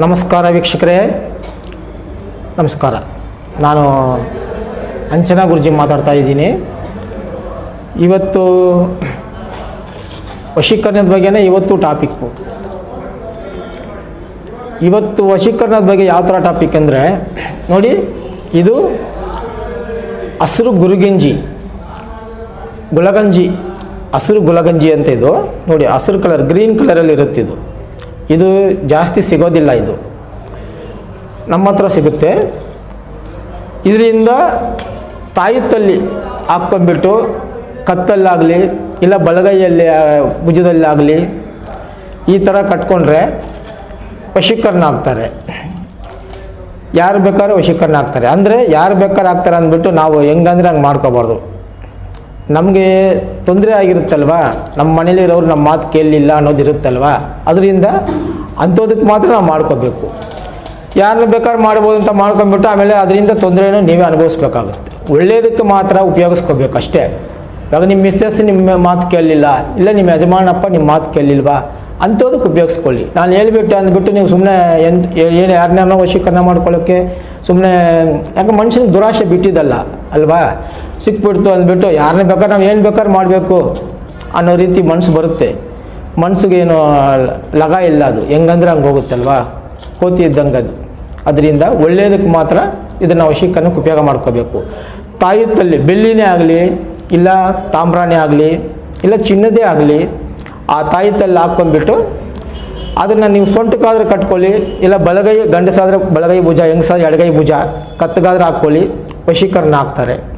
ನಮಸ್ಕಾರ ವೀಕ್ಷಕರೇ. ನಮಸ್ಕಾರ. ನಾನು ಅಂಚನಾ ಗುರುಜಿ ಮಾತಾಡ್ತಾ ಇದ್ದೀನಿ. ಇವತ್ತು ವಶೀಕರಣದ ಬಗ್ಗೆನೇ ಇವತ್ತು ಟಾಪಿಕ್ಕು ಇವತ್ತು ವಶೀಕರಣದ ಬಗ್ಗೆ ಯಾವ ಥರ ಟಾಪಿಕ್ ಅಂದರೆ, ನೋಡಿ, ಇದು ಹಸಿರು ಗುರುಗಿಂಜಿ ಗುಲಗಂಜಿ ಹಸಿರು ಗುಲಗಂಜಿ ಅಂತ ಇದು. ನೋಡಿ, ಹಸಿರು ಕಲರ್ ಗ್ರೀನ್ ಕಲರಲ್ಲಿ ಇರುತ್ತೆ ಇದು ಜಾಸ್ತಿ ಸಿಗೋದಿಲ್ಲ ಇದು. ನಮ್ಮ ಹತ್ರ ಸಿಗುತ್ತೆ. ಇದರಿಂದ ತಾಯಿ ತಲ್ಲಿ ಹಾಕ್ಕೊಂಡ್ಬಿಟ್ಟು ಕತ್ತಲ್ಲಾಗಲಿ ಇಲ್ಲ ಬಲಗೈಯಲ್ಲಿ ಭುಜದಲ್ಲಾಗಲಿ ಈ ಥರ ಕಟ್ಕೊಂಡ್ರೆ ವಶೀಕರಣ ಆಗ್ತಾರೆ ಯಾರು ಬೇಕಾದ್ರೆ ವಶೀಕರಣ ಆಗ್ತಾರೆ ಅಂದರೆ ಯಾರು ಬೇಕಾದ್ರೆ ಆಗ್ತಾರೆ ಅಂದ್ಬಿಟ್ಟು ನಾವು ಹೆಂಗಂದ್ರೆ ಹಂಗೆ ಮಾಡ್ಕೋಬಾರ್ದು. ನಮಗೆ ತೊಂದರೆ ಆಗಿರುತ್ತಲ್ವಾ? ನಮ್ಮ ಮನೇಲಿರೋರು ನಮ್ಮ ಮಾತು ಕೇಳಲಿಲ್ಲ ಅನ್ನೋದು ಇರುತ್ತಲ್ವಾ? ಅದರಿಂದ ಅಂಥದಕ್ಕೆ ಮಾತ್ರ ನಾವು ಮಾಡ್ಕೋಬೇಕು. ಯಾರನ್ನ ಬೇಕಾದ್ರೆ ಮಾಡ್ಬೋದು ಅಂತ ಮಾಡ್ಕೊಂಡ್ಬಿಟ್ಟು ಆಮೇಲೆ ಅದರಿಂದ ತೊಂದರೆನೂ ನೀವೇ ಅನುಭವಿಸ್ಬೇಕಾಗುತ್ತೆ. ಒಳ್ಳೆಯದಕ್ಕೆ ಮಾತ್ರ ಉಪಯೋಗಿಸ್ಕೋಬೇಕು ಅಷ್ಟೇ. ಇವಾಗ ನಿಮ್ಮ ಮಿಸ್ಸಸ್ ನಿಮ್ಮ ಮಾತು ಕೇಳಲಿಲ್ಲ, ಇಲ್ಲ ನಿಮ್ಮ ಯಜಮಾನಪ್ಪ ನಿಮ್ಮ ಮಾತು ಕೇಳಲಿಲ್ವಾ? ಅಂಥದಕ್ಕೆ ಉಪಯೋಗಿಸ್ಕೊಳ್ಳಿ. ನಾನು ಹೇಳ್ಬಿಟ್ಟೆ ಅಂದ್ಬಿಟ್ಟು ನೀವು ಸುಮ್ಮನೆ ಎಂತ ಏನು ಯಾರನ್ನ ವಶೀಕರಣ ಮಾಡ್ಕೊಳ್ಳೋಕ್ಕೆ ಸುಮ್ಮನೆ ಯಾಕೆ ಮನುಷ್ಯನ ದುರಾಶೆ ಬಿಟ್ಟಿದ್ದಲ್ಲ, ಅಲ್ವಾ? ಸಿಕ್ಬಿಡ್ತು ಅಂದ್ಬಿಟ್ಟು ಯಾರನ್ನೇ ಬೇಕಾದ್ರೆ ನಾವು ಏನು ಬೇಕಾದ್ರೆ ಮಾಡಬೇಕು ಅನ್ನೋ ರೀತಿ ಮನಸ್ಸು ಬರುತ್ತೆ. ಮನಸ್ಸಿಗೇನು ಲಗ ಇಲ್ಲ ಅದು. ಹೆಂಗಂದ್ರೆ ಹಂಗೆ ಹೋಗುತ್ತಲ್ವಾ ಕೋತಿ ಇದ್ದಂಗೆ ಅದು. ಅದರಿಂದ ಒಳ್ಳೆಯದಕ್ಕೆ ಮಾತ್ರ ಇದನ್ನು ವಶೀಕರಣಕ್ಕೆ ಉಪಯೋಗ ಮಾಡ್ಕೋಬೇಕು. ತಾಯಿ ತಲ್ಲಿ ಬೆಳ್ಳಿನೇ ಆಗಲಿ, ಇಲ್ಲ ತಾಮ್ರಾನೇ ಆಗಲಿ, ಇಲ್ಲ ಚಿನ್ನದೇ ಆಗಲಿ, ಆ ತಾಯಿ ತಲ್ಲಿ ಹಾಕ್ಕೊಂಡ್ಬಿಟ್ಟು ಅದನ್ನು ನೀವು ಸೊಂಟಕ್ಕಾದ್ರೆ ಕಟ್ಕೊಳ್ಳಿ, ಇಲ್ಲ ಬಲಗೈ ಗಂಡಸಾದ್ರೆ ಬಲಗೈ ಭುಜ, ಹೆಂಗಸಾದ್ರೆ ಎಡಗೈ ಭುಜ, ಕತ್ತಗಾದ್ರೆ ಹಾಕ್ಕೊಳ್ಳಿ, ವಶೀಕರಣ ಆಗ್ತಾರೆ.